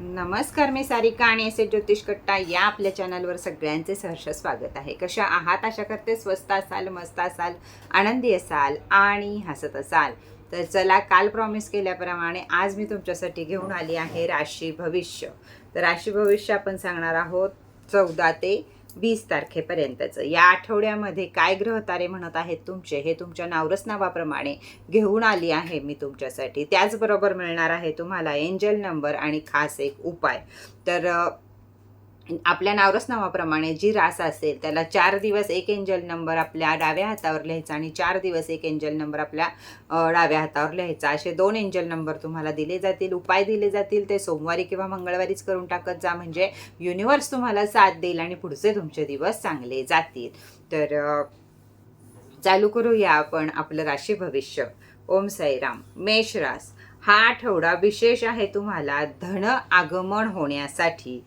नमस्कार मी सारिका आणि एस ज्योतिष कट्टा या आपल्या चॅनलवर सगळ्यांचे सहर्ष स्वागत आहे. कशा आहात? आशा करते स्वस्त असाल मस्त असाल आनंदी असाल आणि हसत असाल. तर चला काल प्रॉमिस केल्याप्रमाणे आज मी तुमच्यासाठी घेऊन आली आहे राशी भविष्य. तर राशी भविष्य आपण सांगणार आहोत चौदा ते वीस तारखेपर्यंतचं. या आठवड्यामध्ये काय ग्रहतारे म्हणत आहेत तुमचे? हे तुमच्या नावरस नावाप्रमाणे घेऊन आली आहे मी तुमच्यासाठी. त्याचबरोबर मिळणार आहे तुम्हाला एंजल नंबर आणि खास एक उपाय. तर आपल्या नावरस नावाप्रमाणे जी रास असेल त्याला चार दिवस एक एंजल नंबर आपल्या डाव्या हातावर लिहायचा आणि चार दिवस एक एंजल नंबर आपल्या डाव्या हातावर लिहायचा. असे दोन एंजल नंबर तुम्हाला दिले जातील. उपाय दिले जातील. ते सोमवारी किंवा मंगळवारीच करून टाकत जा. म्हणजे युनिवर्स तुम्हाला साथ देईल आणि पुढचे तुमचे दिवस चांगले जातील. तर चालू करूया आपण आपलं राशी भविष्य. ओम साईराम. मेष रास. हा आठवडा विशेष आहे तुम्हाला. धन आगमन होण्यासाठी.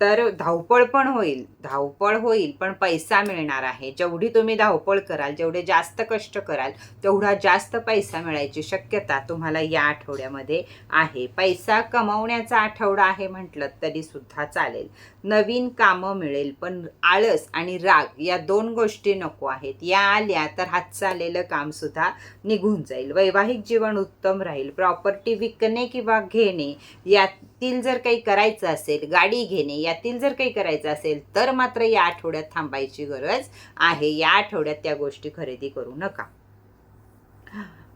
तर धावपळ पण होईल धावपळ होईल पण पैसा मिळणार आहे. जेवढी तुम्ही धावपळ कराल जेवढे जास्त कष्ट कराल तेवढा जास्त पैसा मिळायची शक्यता तुम्हाला या आठवड्यामध्ये आहे. पैसा कमवण्याचा आठवडा आहे म्हटलं तरी सुद्धा चालेल. नवीन कामं मिळेल पण आळस आणि राग या दोन गोष्टी नको आहेत. या आल्या तर हातचं आलेलं कामसुद्धा निघून जाईल. वैवाहिक जीवन उत्तम राहील. प्रॉपर्टी विकणे किंवा घेणे यात यातील जर काही करायचं असेल गाडी घेणे यातील जर काही करायचं असेल तर मात्र या आठवड्यात थांबायची गरज आहे. या आठवड्यात त्या गोष्टी खरेदी करू नका.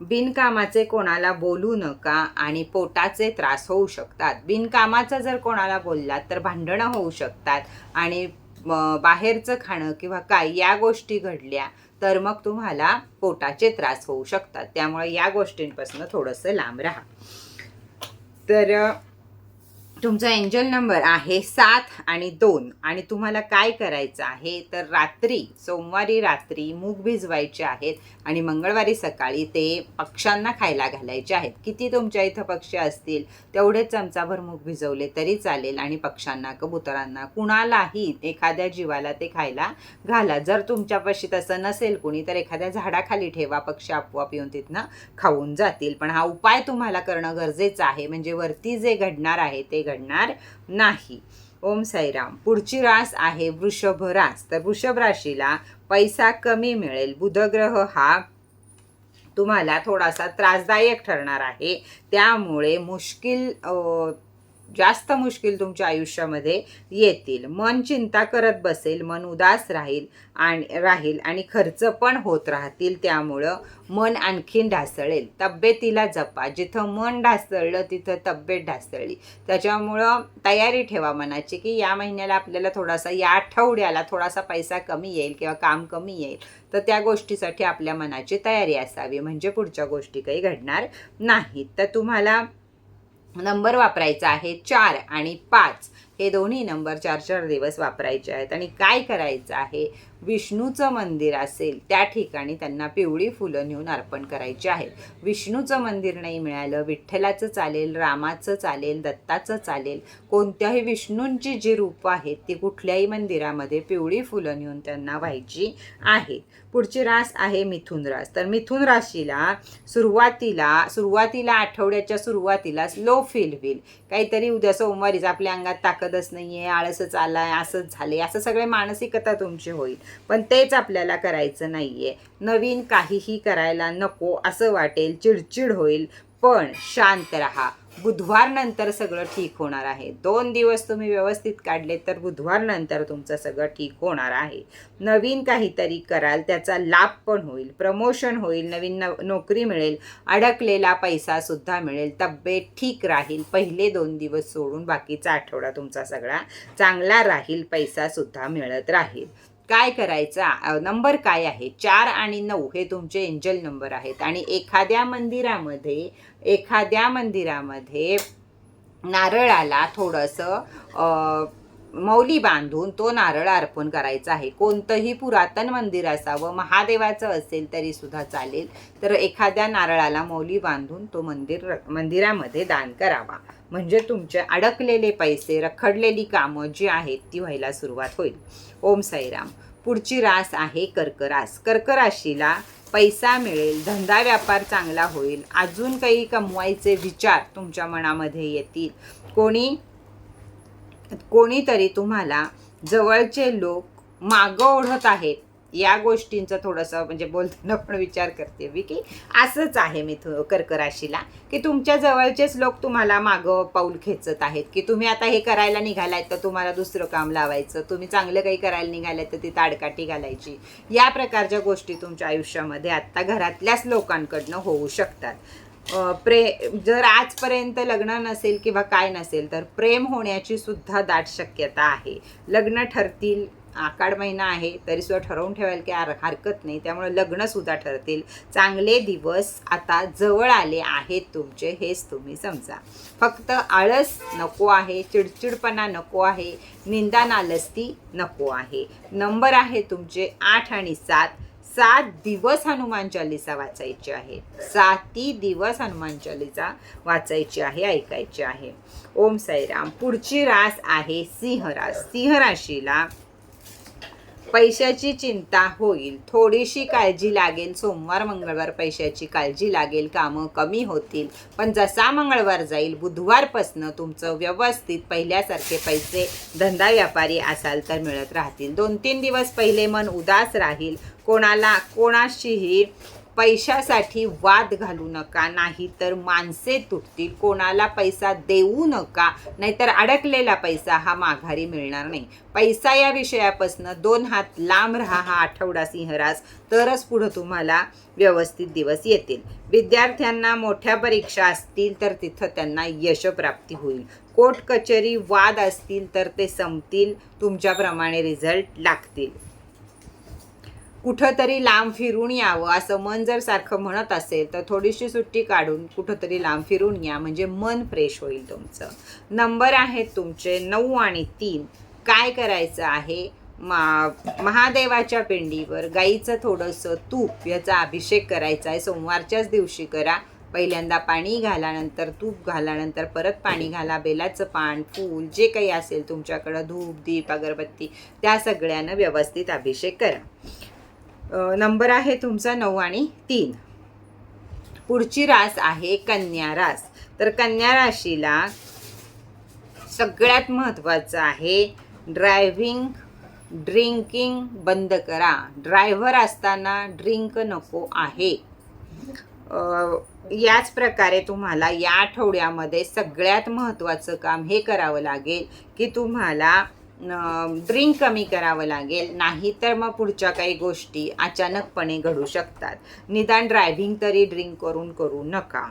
बिनकामाचे कोणाला बोलू नका आणि पोटाचे त्रास होऊ शकतात. बिनकामाचं जर कोणाला बोललात तर भांडणं होऊ शकतात आणि बाहेरचं खाणं किंवा काय या गोष्टी घडल्या तर मग तुम्हाला पोटाचे त्रास होऊ शकतात. त्यामुळे या गोष्टींपासून थोडंसं लांब राहा. तर तुमचा एंजल नंबर आहे सात आणि दोन. आणि तुम्हाला काय करायचं आहे? तर रात्री सोमवारी रात्री मूग भिजवायचे आहेत आणि मंगळवारी सकाळी ते पक्ष्यांना खायला घालायचे आहेत. किती तुमच्या इथं पक्षी असतील? तेवढेच चमचाभर मूग भिजवले तरी चालेल आणि पक्ष्यांना कबुतरांना कुणालाही एखाद्या जीवाला ते खायला घाला. जर तुमच्यापाशी तसं नसेल कुणी तर एखाद्या झाडाखाली ठेवा. पक्षी आपोआप येऊन तिथनं खाऊन जातील. पण हा उपाय तुम्हाला करणं गरजेचं आहे. म्हणजे वरती जे घडणार आहे ते घडणार नाही. ओम साईराम. पुढची रास आहे वृषभ रास. तर वृषभ राशीला पैसा कमी मिळेल. बुधग्रह हा तुम्हाला थोडासा त्रासदायक ठरणार आहे. त्यामुळे मुश्किल जास्त मुश्किल तुमच्या आयुष्यामध्ये येतील. मन चिंता करत बसेल मन उदास राहील आणि राहील आणि खर्च पण होत राहतील. त्यामुळं मन आणखीन ढासळेल. तब्येतीला जपा. जिथं मन ढासळलं तिथं तब्येत ढासळली. त्याच्यामुळं तयारी ठेवा मनाची की या महिन्याला आपल्याला थोडासा या आठवड्याला थोडासा पैसा कमी येईल किंवा काम कमी येईल. तर त्या गोष्टीसाठी आपल्या मनाची तयारी असावी. म्हणजे पुढच्या गोष्टी काही घडणार नाहीत. तर तुम्हाला नंबर वापरायचा आहे चार आणि पाच. हे दोन्ही नंबर चार चार दिवस वापरायचे आहेत. आणि काय करायचं आहे? विष्णूचं मंदिर असेल त्या ठिकाणी त्यांना पिवळी फुलं नेऊन अर्पण करायची आहेत. विष्णूचं मंदिर नाही मिळालं विठ्ठलाचं चालेल रामाचं चालेल दत्ताचं चालेल कोणत्याही विष्णूंची जी रूपं आहेत ती कुठल्याही मंदिरामध्ये पिवळी फुलं नेऊन त्यांना व्हायची आहेत. पुढची रास आहे मिथुन रास. तर मिथुन राशीला सुरुवातीला सुरुवातीला आठवड्याच्या सुरुवातीला लो फील होईल. काहीतरी उद्या सोमवारीच आपल्या अंगात ताकदच नाही आहे आळसच आलाय असंच झाले असं सगळे मानसिकता तुमची होईल. पण तेच आपल्याला करायचं नाही आहे नवीन काहीही करायला नको असं वाटेल चिडचिड होईल. पण शांत राहा. बुधवारनंतर सगळं ठीक होणार आहे. दोन दिवस तुम्ही व्यवस्थित काढले तर बुधवारनंतर तुमचं सगळं ठीक होणार आहे. नवीन काहीतरी कराल त्याचा लाभ पण होईल प्रमोशन होईल नवीन न नोकरी मिळेल अडकलेला पैसासुद्धा मिळेल तब्येत ठीक राहील पहिले दोन दिवस सोडून बाकीचा आठवडा तुमचा सगळा चांगला राहील पैसासुद्धा मिळत राहील. काय करायचा? नंबर काय आहे? चार आणि नऊ हे तुमचे एंजल नंबर आहेत. आणि एखाद्या मंदिरामध्ये एखाद्या मंदिरामध्ये नारळाला थोडंसं मौली बांधून तो नारळ अर्पण करायचा आहे. कोणतंही पुरातन मंदिर असावं महादेवाचं असेल तरी सुद्धा चालेल. तर एखाद्या नारळाला मौली बांधून तो मंदिर मंदिरामध्ये दान करावा. म्हणजे तुमचे अडकलेले पैसे रखडलेली कामं जी आहेत ती व्हायला सुरुवात होईल. ओम साईराम. पुढची रास आहे कर्करास. कर्कराशीला पैसा मिळेल धंदा व्यापार चांगला होईल अजून काही कमवायचे विचार तुमच्या मनामध्ये येतील. कोणी कोणीतरी तुम्हाला जवळचे लोक मागं ओढत आहेत. या गोष्टींचं थोडंसं म्हणजे बोलताना पण विचार करते मी की असंच आहे मी थो कर्क राशीला की तुमच्या जवळचेच लोक तुम्हाला मागं पाऊल खेचत आहेत की तुम्ही आता हे करायला निघालायत तर तुम्हाला दुसरं काम लावायचं तुम्ही चांगलं काही करायला निघालाय तर ती ताडकाठी घालायची. या प्रकारच्या गोष्टी तुमच्या आयुष्यामध्ये आत्ता घरातल्याच लोकांकडनं होऊ शकतात. प्रे जर आजपर्यंत लग्न नसेल किंवा काय नसेल तर प्रेम होण्याची सुद्धा दाट शक्यता आहे. लग्न ठरतील आकाड महिना आहे तरी सुद्धा ठरवून ठेवायला की हरकत नाही. त्यामुळे लग्नसुद्धा ठरतील. चांगले दिवस आता जवळ आले आहेत तुमचे हेच तुम्ही समजा. फक्त आळस नको आहे चिडचिडपणा नको आहे निंदा नालस्ती नको आहे. नंबर आहे तुमचे आठ आणि सात. सात दिवस हनुमान चालिसा वाचायची आहे. साती दिवस हनुमान चालिसा वाचायची आहे ऐकायची आहे. ओम साईराम. पुढची रास आहे सिंह रास. सिंह राशीला पैशाची चिंता होईल. थोडीशी काळजी लागेल. सोमवार मंगळवार पैशाची काळजी लागेल. कामं कमी होतील. पण जसा मंगळवार जाईल बुधवारपासनं तुमचं व्यवस्थित पहिल्यासारखे पैसे धंदा व्यापारी असाल तर मिळत राहतील. दोन तीन दिवस पहिले मन उदास राहील. कोणाला कोणाशीही पैशासाठी वाद घालू नका नाही तर माणसे तुटतील. कोणाला पैसा देऊ नका नाहीतर अडकलेला पैसा हा माघारी मिळणार नाही. पैसा या विषयापासनं दोन हात लांब राहा हा आठवडा सिंहरास तरच पुढं तुम्हाला व्यवस्थित दिवस येतील. विद्यार्थ्यांना मोठ्या परीक्षा असतील तर तिथं त्यांना यशप्राप्ती होईल. कोर्ट कचेरी वाद असतील तर ते संपतील. तुमच्याप्रमाणे रिझल्ट लागतील. कुठंतरी लांब फिरून यावं. असं मन जर सारखं म्हणत असेल तर थोडीशी सुट्टी काढून कुठंतरी लांब फिरून या. म्हणजे मन फ्रेश होईल तुमचं. नंबर आहेत तुमचे नऊ आणि तीन. काय करायचं आहे? मा महादेवाच्या पिंडीवर गाईचं थोडंसं तूप याचा अभिषेक करायचा आहे. सोमवारच्याच दिवशी करा. पहिल्यांदा पाणी घाला नंतर तूप घाला नंतर परत पाणी घाला. बेलाचं पान फूल जे काही असेल तुमच्याकडं धूप दीप अगरबत्ती त्या सगळ्यानं व्यवस्थित अभिषेक करा. नंबर आहे तुमचा नऊ आणि तीन. पुढची रास आहे कन्या रास. तर कन्या राशीला सगळ्यात महत्त्वाचं आहे ड्रायव्हिंग ड्रिंकिंग बंद करा. ड्रायव्हर असताना ड्रिंक नको आहे. याच प्रकारे तुम्हाला या आठवड्यामध्ये सगळ्यात महत्त्वाचं काम हे करावं लागेल की तुम्हाला ड्रिंक कमी करावं लागेल नाही तर मग पुढच्या काही गोष्टी अचानकपणे घडू शकतात. निदान ड्रायव्हिंग तरी ड्रिंक करून करू नका.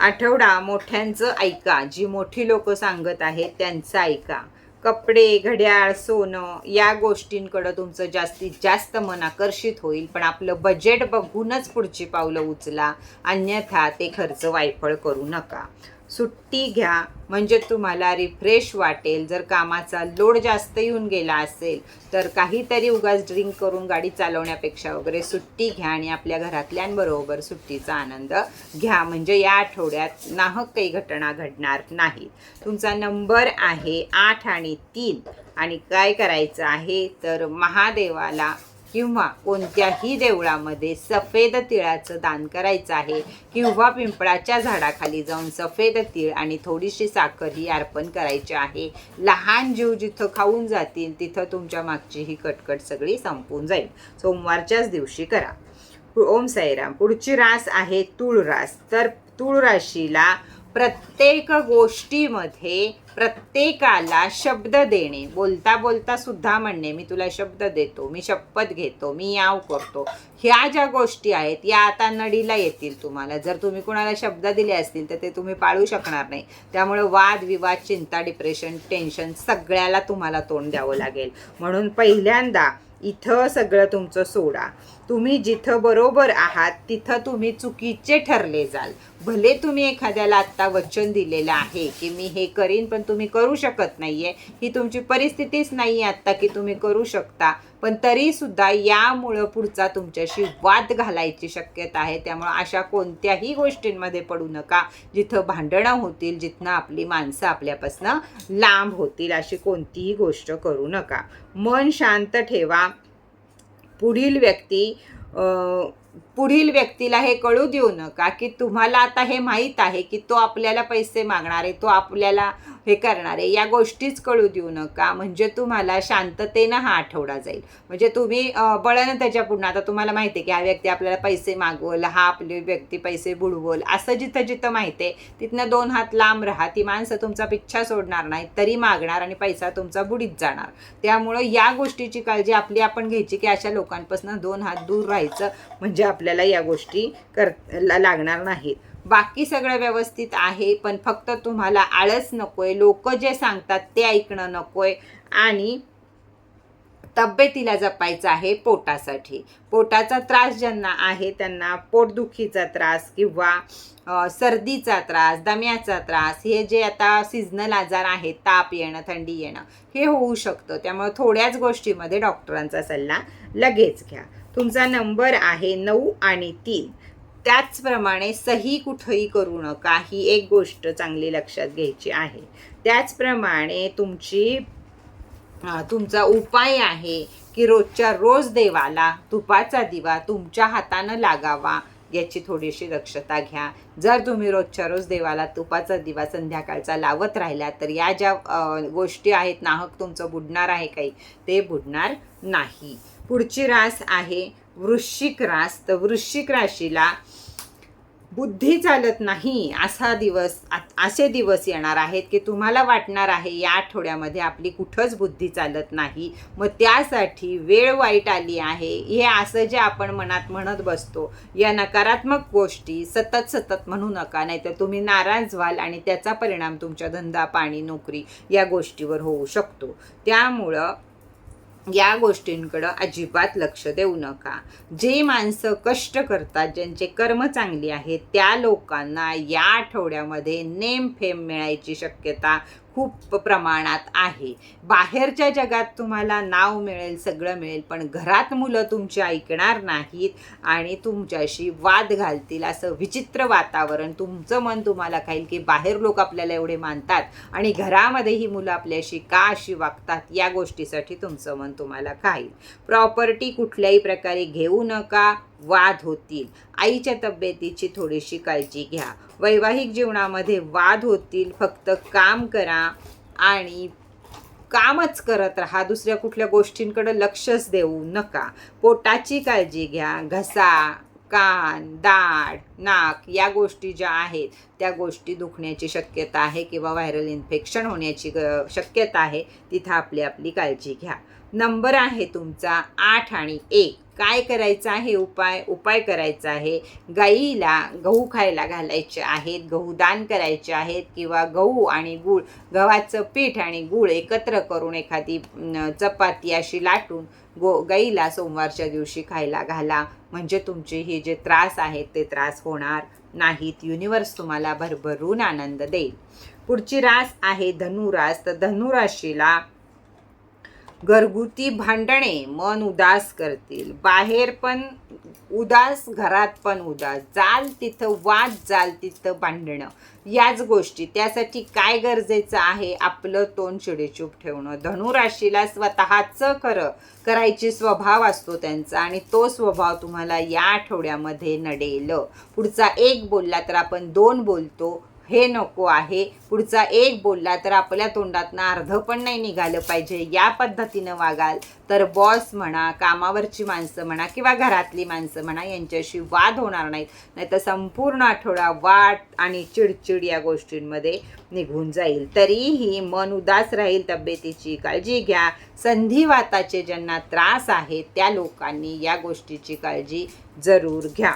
आठवडा मोठ्यांचं ऐका. जी मोठी लोक सांगत आहेत त्यांचं ऐका. कपडे घड्याळ सोनं या गोष्टींकडं तुमचं जास्तीत जास्त मन आकर्षित होईल पण आपलं बजेट बघूनच पुढची पावलं उचला. अन्यथा ते खर्च वायफळ करू नका. सुट्टी घ्या. म्हणजे तुम्हाला रिफ्रेश वाटेल. जर कामाचा लोड जास्त येऊन गेला असेल तर काहीतरी उगाच ड्रिंक करून गाडी चालवण्यापेक्षा वगैरे सुट्टी घ्या आणि आपल्या घरातल्यांबरोबर सुट्टीचा आनंद घ्या. म्हणजे या आठवड्यात नाहक काही घटना घडणार नाहीत. तुमचा नंबर आहे आठ आणि तीन. आणि काय करायचं आहे? तर महादेवाला किंवा कोणत्याही देवळामध्ये सफेद तिळाचं दान करायचं आहे किंवा पिंपळाच्या झाडाखाली जाऊन सफेद तीळ आणि थोडीशी साखर ही अर्पण करायची आहे. लहान जीव जिथं खाऊन जातील तिथं तुमच्या मागची ही कटकट सगळी संपून जाईल. सोमवारच्याच दिवशी करा. ओम साईराम. पुढची रास आहे तूळ रास तर तूळ राशीला प्रत्येक गोष्टीमध्ये प्रत्येकाला शब्द देणे. बोलता बोलता सुद्धा म्हणणे मी तुला शब्द देतो मी शपथ घेतो मी याव करतो. ह्या ज्या गोष्टी आहेत या आता नडीला येतील तुम्हाला. जर तुम्ही कुणाला शब्द दिले असतील तर ते तुम्ही पाळू शकणार नाही. त्यामुळे वाद विवाद चिंता डिप्रेशन टेन्शन सगळ्याला तुम्हाला तोंड द्यावं लागेल. म्हणून पहिल्यांदा इथं सगळं तुमचं सोडा. तुम्ही जिथं बरोबर आहात तिथं तुम्ही चुकीचे ठरले जाल. भले तुम्ही एखाद्याला आत्ता वचन दिलेलं आहे की मी हे करीन पण तुम्ही करू शकत नाही आहे ही तुमची परिस्थितीच नाही आहे आत्ता की तुम्ही करू शकता. पण तरीसुद्धा यामुळं पुढचा तुमच्याशी वाद घालायची शक्यता आहे. त्यामुळं अशा कोणत्याही गोष्टींमध्ये पडू नका. जिथं भांडणं होतील जिथनं आपली माणसं आपल्यापासनं लांब होतील अशी कोणतीही गोष्ट करू नका. मन शांत ठेवा. पुढील व्यक्ती पुढील व्यक्तीला हे कळू देऊ नका की तुम्हाला आता हे माहीत आहे की तो आपल्याला पैसे मागणार आहे तो आपल्याला हे करणार आहे. या गोष्टीच कळू देऊ नका. म्हणजे तुम्हाला शांततेनं हा आठवडा जाईल. म्हणजे तुम्ही अं, बळानं त्याच्या पुढं आता तुम्हाला माहिती आहे की हा व्यक्ती आपल्याला पैसे मागवल हा आपली व्यक्ती पैसे बुडवल असं जिथं जिथं माहिती आहे तिथनं दोन हात लांब राहा. ती माणसं तुमचा पिच्छा सोडणार नाही तरी मागणार आणि पैसा तुमचा बुडीत जाणार. त्यामुळं या गोष्टीची काळजी आपली आपण घ्यायची की अशा लोकांपासून दोन हात दूर राहायचं. म्हणजे आपल्याला या गोष्टी कर लागणार नाहीत. बाकी सगळं व्यवस्थित आहे पण फक्त तुम्हाला आळस नकोय लोक जे सांगतात ते ऐकणं नकोय आणि तब्येतीला जपायचं आहे पोटासाठी. पोटाचा त्रास ज्यांना आहे त्यांना पोटदुखीचा त्रास किंवा सर्दीचा त्रास दम्याचा त्रास हे जे आता सिजनल आजार आहेत ताप येणं थंडी येणं हे होऊ शकतं. त्यामुळे थोड्याच गोष्टीमध्ये डॉक्टरांचा सल्ला लगेच घ्या. तुमचा नंबर आहे नऊ आणि तीन. त्याचप्रमाणे सही कुठंही करू नका ही एक गोष्ट चांगली लक्षात घ्यायची आहे. त्याचप्रमाणे तुमची तुमचा उपाय आहे की रोजच्या रोज देवाला तुपाचा दिवा तुमच्या हातानं लागावा याची थोडीशी दक्षता घ्या. जर तुम्ही रोजच्या रोज देवाला तुपाचा दिवा संध्याकाळचा लावत राहिला तर या ज्या गोष्टी आहेत नाहक तुमचं बुडणार आहे काही ते बुडणार नाही. पुढची रास आहे वृश्चिक रास. तर वृश्चिक राशीला बुद्धी चालत नाही असा दिवस आ- असे दिवस येणार आहेत की तुम्हाला वाटणार आहे या आठवड्यामध्ये आपली कुठंच बुद्धी चालत नाही. मग त्यासाठी वेळ वाईट आली आहे. हे असं जे आपण मनात म्हणत बसतो या नकारात्मक गोष्टी सतत सतत म्हणू नका नाहीतर तुम्ही नाराज व्हाल आणि त्याचा परिणाम तुमच्या धंदा पाणी नोकरी या गोष्टीवर होऊ शकतो. त्यामुळं या गोष्टींकडं अजिबात लक्ष देऊ नका. जे माणसं कष्ट करतात ज्यांचे कर्म चांगली आहेत त्या लोकांना या आठवड्यामध्ये नेम फेम मिळायची शक्यता खूप प्रमाणात आहे. बाहेरच्या जगात तुम्हाला नाव मिळेल सगळं मिळेल पण घरात मुलं तुमची ऐकणार नाहीत आणि तुमच्याशी वाद घालतील असं विचित्र वातावरण तुमचं मन तुम्हाला खाईल की बाहेर लोक आपल्याला एवढे मानतात आणि घरामध्ये ही मुलं आपल्याशी का अशी वागतात या गोष्टीसाठी तुमचं मन तुम्हाला खाईल. प्रॉपर्टी कुठल्याही प्रकारे घेऊ नका वाद होतील. आईच्या तब्येतीची थोडीशी काळजी घ्या. वैवाहिक जीवनामध्ये वाद होतील. फक्त काम करा आणि कामच करत राहा. दुसऱ्या कुठल्या गोष्टींकडे लक्षच देऊ नका. पोटाची काळजी घ्या. घसा कान दाढ नाक या गोष्टी ज्या आहेत त्या गोष्टी दुखण्याची शक्यता आहे किंवा व्हायरल इन्फेक्शन होण्याची ग- शक्यता आहे तिथं आपली आपली काळजी घ्या. नंबर आहे तुमचा आठ आणि एक. काय करायचं आहे? उपाय उपाय करायचा आहे. गाईला गहू खायला घालायचे आहेत. गहू दान करायचे आहेत किंवा गहू आणि गूळ गव्हाचं पीठ आणि गूळ एकत्र करून एखादी चपाती अशी लाटून गो गाईला सोमवारच्या दिवशी खायला घाला. म्हणजे तुमचे हे जे त्रास आहेत ते त्रास होणार नाहीत. युनिवर्स तुम्हाला भरभरून आनंद देईल. पुढची रास आहे धनुरास. तर धनुराशीला घरगुती भांडणे मन उदास करतील. बाहेर पण उदास घरात पण उदास. जाल तिथं वाद जाल तिथं भांडणं. याच गोष्टी. त्यासाठी काय गरजेचं आहे आपलं तोंड चिडेचूप ठेवणं? धनुराशीला स्वतःचं खरं करायची स्वभाव असतो त्यांचा आणि तो स्वभाव तुम्हाला या आठवड्यामध्ये नडेल. पुढचा एक बोलला तर आपण दोन बोलतो. हे नको आहे. पुढचा एक बोलला तर आपल्या तोंडातनं अर्ध पण नाही निघालं पाहिजे. या पद्धतीनं वागाल तर बॉस म्हणा कामावरची माणसं म्हणा किंवा घरातली माणसं म्हणा यांच्याशी वाद होणार नाहीत. नाहीतर संपूर्ण आठवडा वाट आणि चिडचिड या गोष्टींमध्ये निघून जाईल. तरीही मन उदास राहील तब्येतीची काळजी घ्या. संधिवाताचे ज्यांना त्रास आहे त्या लोकांनी या गोष्टीची काळजी जरूर घ्या.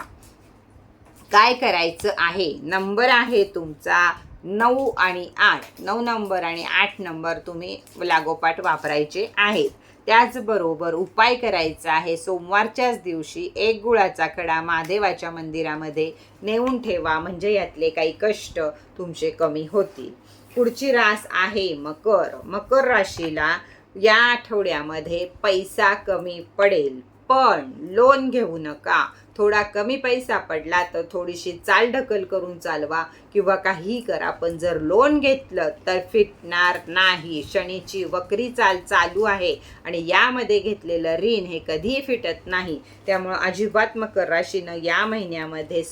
काय करायचं आहे? नंबर आहे तुमचा नऊ आणि आठ. नऊ नंबर आणि आठ नंबर तुम्ही लागोपाठ वापरायचे आहेत. त्याचबरोबर उपाय करायचा आहे. सोमवारच्याच दिवशी एक गुळाचा खडा महादेवाच्या मंदिरामध्ये नेऊन ठेवा. म्हणजे यातले काही कष्ट तुमचे कमी होतील. पुढची रास आहे मकर. मकर राशीला या आठवड्यामध्ये पैसा कमी पडेल. पण लोन घेऊ नका. थोडा कमी पैसा पडला तर थोडीशी चालढकल करून चालवा. किंवा काही करा. पण जर लोन घेतलं तर फिटणार नाही. शनीची वक्री चाल चालू आहे आणि यामध्ये घेतलेलं ऋण हे कधीही फिटत नाही. त्यामुळं अजिबात मकर राशीनं या महिन्यामध्ये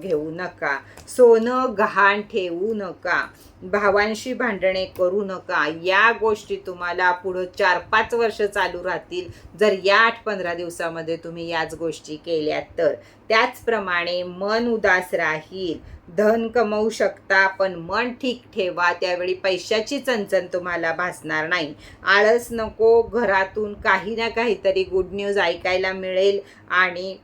घेऊ नका. सोनं गहाण ठेवू नका. भावांशी भांडणे करू नका. या गोष्टी तुम्हाला पुढं चार पाच वर्ष चालू राहतील. जर या आठ पंधरा दिवसामध्ये तुम्ही याच गोष्टी केल्या तर. त्याचप्रमाणे मन उदास राहील. धन कमवू शकता पण मन ठीक ठेवा त्यावेळी पैशाची चणचण तुम्हाला भासणार नाही. आळस नको घरातून काही ना काहीतरी गुड न्यूज ऐकायला मिळेल आणि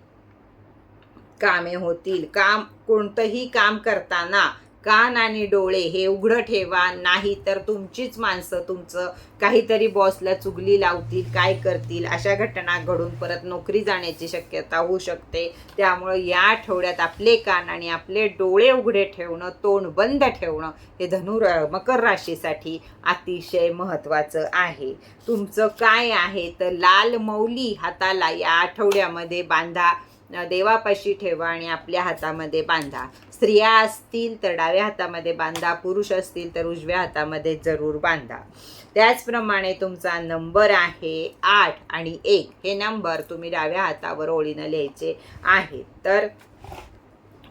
कामे होतील. काम कोणतंही काम करताना कान आणि डोळे हे उघडं ठेवा नाही तर तुमचीच माणसं तुमचं काहीतरी बॉसला चुगली लावतील काय करतील अशा घटना घडून परत नोकरी जाण्याची शक्यता होऊ शकते. त्यामुळं या आठवड्यात आपले कान आणि आपले डोळे उघडे ठेवणं तोंड बंद ठेवणं हे धनु मकर राशीसाठी अतिशय महत्त्वाचं आहे. तुमचं काय आहे? तर लाल मौली हाताला या आठवड्यामध्ये बांधा. देवापाशी ठेवा आणि आपल्या हातामध्ये बांधा. स्त्रिया असतील तर डाव्या हातामध्ये बांधा पुरुष असतील तर उजव्या हातामध्ये जरूर बांधा. त्याचप्रमाणे तुमचा नंबर आहे आठ आणि एक. हे नंबर तुम्ही डाव्या हातावर ओळीनं लिहायचे आहे तर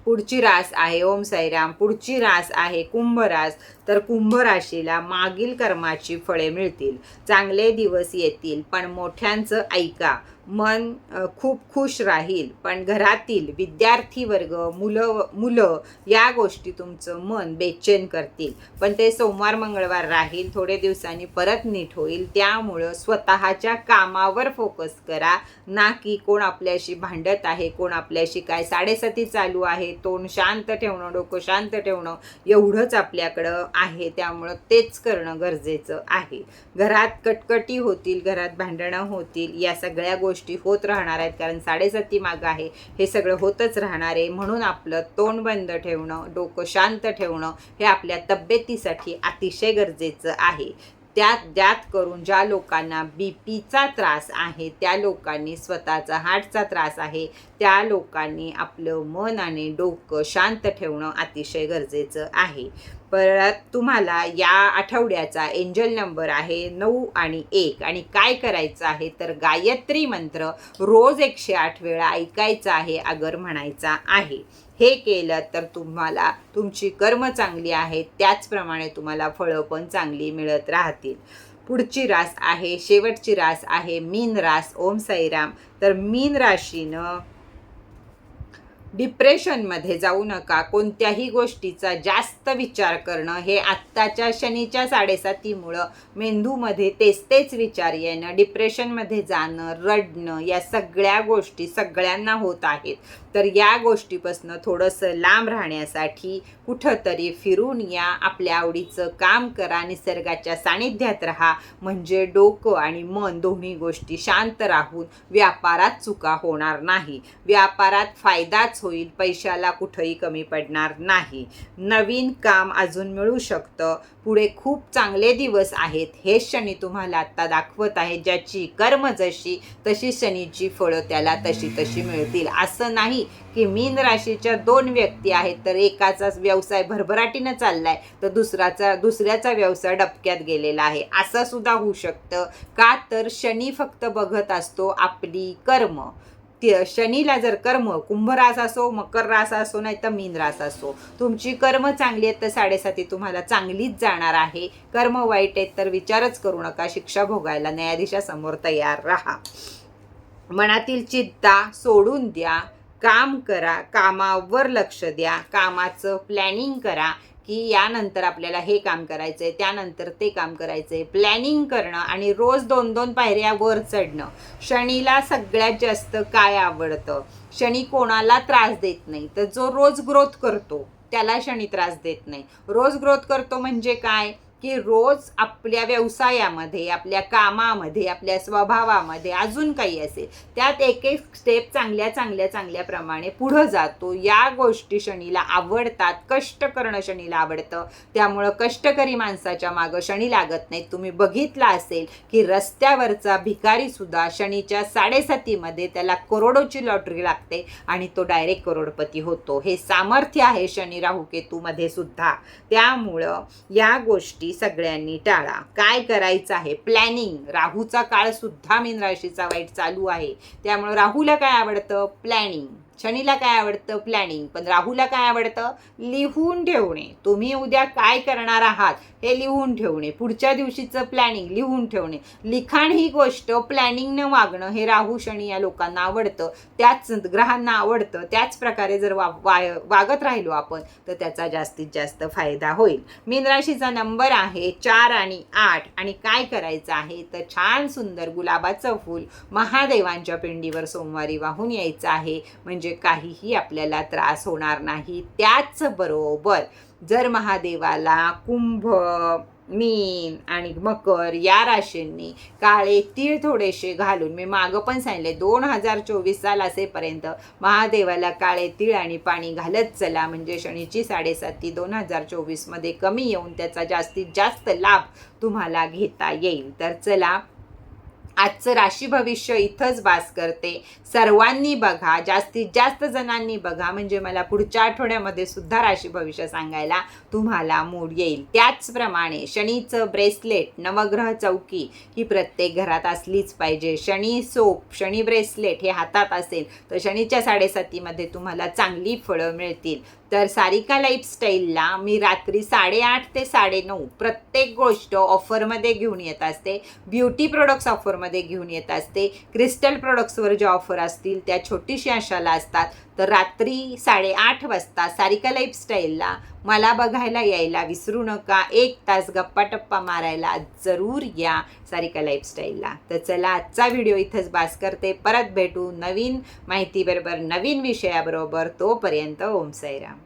पुढची रास आहे ओम साईराम. पुढची रास आहे कुंभ रास. तर कुंभ राशीला मागील कर्माची फळे मिळतील. चांगले दिवस येतील पण मोठ्यांचं ऐका. मन खूप खुश राहील. पण घरातील विद्यार्थी वर्ग मुलं मुलं या गोष्टी तुमचं मन बेचैन करतील. पण ते सोमवार मंगळवार राहील थोडे दिवसांनी परत नीट होईल. त्यामुळं स्वतःच्या कामावर फोकस करा. ना की कोण आपल्याशी भांडत आहे कोण आपल्याशी काय साडेसाती चालू आहे तोंड शांत ठेवणं डोकं शांत ठेवणं एवढंच आपल्याकडं आहे. त्यामुळं तेच करणं गरजेचं आहे. घरात कटकटी होतील घरात भांडणं होतील या सगळ्या गोष्टी गोष्टी होत राहणार आहेत. कारण साडेसाती मागं आहे. हे सगळं होतच राहणार आहे. म्हणून आपलं तोंड बंद ठेवणं डोकं शांत ठेवणं हे आपल्या तब्येतीसाठी अतिशय गरजेचं आहे. त्यात ज्यात करून ज्या लोकांना बी पीचा त्रास आहे त्या लोकांनी स्वतःचा हार्टचा त्रास आहे त्या लोकांनी आपलं मन आणि डोकं शांत ठेवणं अतिशय गरजेचं आहे. परत तुम्हाला या आठवड्याचा एंजल नंबर आहे नऊ आणि एक. आणि काय करायचं आहे? तर गायत्री मंत्र रोज एकशे आठ वेळा ऐकायचा आहे अगर म्हणायचा आहे. हे केलं तर तुम्हाला तुमची कर्म चांगली आहेत त्याचप्रमाणे तुम्हाला फळं पण चांगली मिळत राहतील. पुढची रास आहे शेवटची रास आहे मीन रास. ओम साईराम. तर मीन राशीनं डिप्रेशनमध्ये जाऊ नका. कोणत्याही गोष्टीचा जास्त विचार करणं हे आत्ताच्या शनीच्या साडेसातीमुळं मेंदूमध्ये तेच तेच विचार येणं डिप्रेशनमध्ये जाणं रडणं या सगळ्या गोष्टी सगळ्यांना होत आहेत. तर या गोष्टीपासनं थोडंसं लांब राहण्यासाठी कुठंतरी फिरून या आपल्या आवडीचं काम करा निसर्गाच्या सानिध्यात राहा. म्हणजे डोकं आणि मन दोन्ही गोष्टी शांत राहून व्यापारात चुका होणार नाही. व्यापारात फायदाच होईल पैशाला कुठंही कमी पडणार नाही. नवीन काम अजून मिळू शकतं. पुढे खूप चांगले दिवस आहेत. हे शनी तुम्हाला आत्ता दाखवत आहे. ज्याची कर्म जशी तशी शनीची फळं त्याला तशी तशी मिळतील. असं नाही. की मीन राशीच्या दोन व्यक्ती आहेत तर एकाचा व्यवसाय भरभराटीनं चाललाय तर दुसराचा दुसऱ्याचा व्यवसाय डबक्यात गेलेला आहे. असं सुद्धा होऊ शकतं. का तर शनी फक्त बघत असतो आपली कर्म. ते शनीला जर कर्म कुंभ रास असो मकर रास असो नाही तर मीन रास असो तुमची कर्म चांगली आहेत तर साडेसाती तुम्हाला चांगलीच जाणार आहे. कर्म वाईट आहेत तर विचारच करू नका. शिक्षा भोगायला न्यायाधीशासमोर तयार राहा. मनातील चिंता सोडून द्या. काम करा कामावर लक्ष द्या कामाचं प्लॅनिंग करा की यानंतर आपल्याला हे काम करायचं आहे त्यानंतर ते काम करायचं आहे प्लॅनिंग करणं आणि रोज दोन दोन पायऱ्या वर चढणं. शनीला सगळ्यात जास्त काय आवडतं? शनी कोणाला त्रास देत नाही तर जो रोज ग्रोथ करतो त्याला शनी त्रास देत नाही. रोज ग्रोथ करतो म्हणजे काय? की रोज आपल्या व्यवसायामध्ये आपल्या कामामध्ये आपल्या स्वभावामध्ये अजून काही असेल त्यात एक एक स्टेप चांगल्या चांगल्या चांगल्याप्रमाणे पुढं जातो. या गोष्टी शनीला आवडतात. कष्ट करणं शनीला आवडतं. त्यामुळं कष्टकरी माणसाच्या मागं शनी लागत नाहीत तुम्ही बघितला असेल की रस्त्यावरचा भिकारी सुद्धा शनीच्या साडेसातीमध्ये त्याला करोडोची लॉटरी लागते आणि तो डायरेक्ट करोडपती होतो. हे सामर्थ्य आहे शनी राहू केतूमध्ये सुद्धा. त्यामुळं या गोष्टी सगळ्यांनी टाळा. काय करायचं आहे? प्लॅनिंग राहूचा काळ सुद्धा मीन राशीचा वाईट चालू आहे. त्यामुळं राहूला काय आवडतं? प्लॅनिंग शनीला काय आवडतं? प्लॅनिंग पण राहूला काय आवडतं? लिहून ठेवणे. तुम्ही उद्या काय करणार आहात? हे लिहून ठेवणे. पुढच्या दिवशीचं प्लॅनिंग लिहून ठेवणे. लिखाण ही गोष्ट प्लॅनिंगनं वागणं हे राहू शनी या लोकांना आवडतं. त्याच ग्रहांना आवडतं. त्याच प्रकारे जर वा वागत राहिलो आपण तर त्याचा जास्तीत जास्त फायदा होईल. मीन राशीचा नंबर आहे चार आणि आठ. आणि काय करायचं आहे? तर छान सुंदर गुलाबाचं फूल महादेवांच्या पिंडीवर सोमवारी वाहून यायचं आहे. म्हणजे म्हणजे काहीही आपल्याला त्रास होणार नाही त्याचबरोबर जर महादेवाला कुंभ मीन आणि मकर या राशींनी काळे तीळ थोडेसे घालून मी मागं पण सांगितले दोन हजार चोवीस साल असेपर्यंत महादेवाला काळे तीळ आणि पाणी घालत चला. म्हणजे शनीची साडेसाती दोन हजार चोवीसमध्ये कमी येऊन त्याचा जास्तीत जास्त लाभ तुम्हाला घेता येईल. तर चला आजचं राशी भविष्य इथंच बास करते. सर्वांनी बघा जास्तीत जास्त जणांनी बघा म्हणजे मला पुढच्या आठवड्यामध्ये सुद्धा राशी भविष्य सांगायला तुम्हाला मूड येईल. त्याचप्रमाणे शनीचं ब्रेसलेट नवग्रह चौकी ही प्रत्येक घरात असलीच पाहिजे. शनी सोप शनी ब्रेसलेट हे हातात असेल तर शनीच्या साडेसातीमध्ये तुम्हाला चांगली फळं मिळतील. तर सारिका लाईफस्टाईलला मी रात्री साडेआठ ते साडेनऊ प्रत्येक गोष्ट ऑफरमध्ये घेऊन येत असते. ब्युटी प्रोडक्ट्स ऑफरमध्ये घेऊन येत असते. क्रिस्टल प्रोडक्ट्सवर ज्या ऑफर असतील त्या छोटीशी अशाला असतात. तर रात्री साडेआठ वाजता सारिका लाईफस्टाईलला मला बघायला यायला विसरू नका. एक तास गप्पाटप्पा मारायला जरूर या सारिका लाईफस्टाईलला तर चला आजचा व्हिडिओ इथंच बास करते. परत भेटू नवीन माहितीबरोबर नवीन विषयाबरोबर तोपर्यंत ओम साईराम.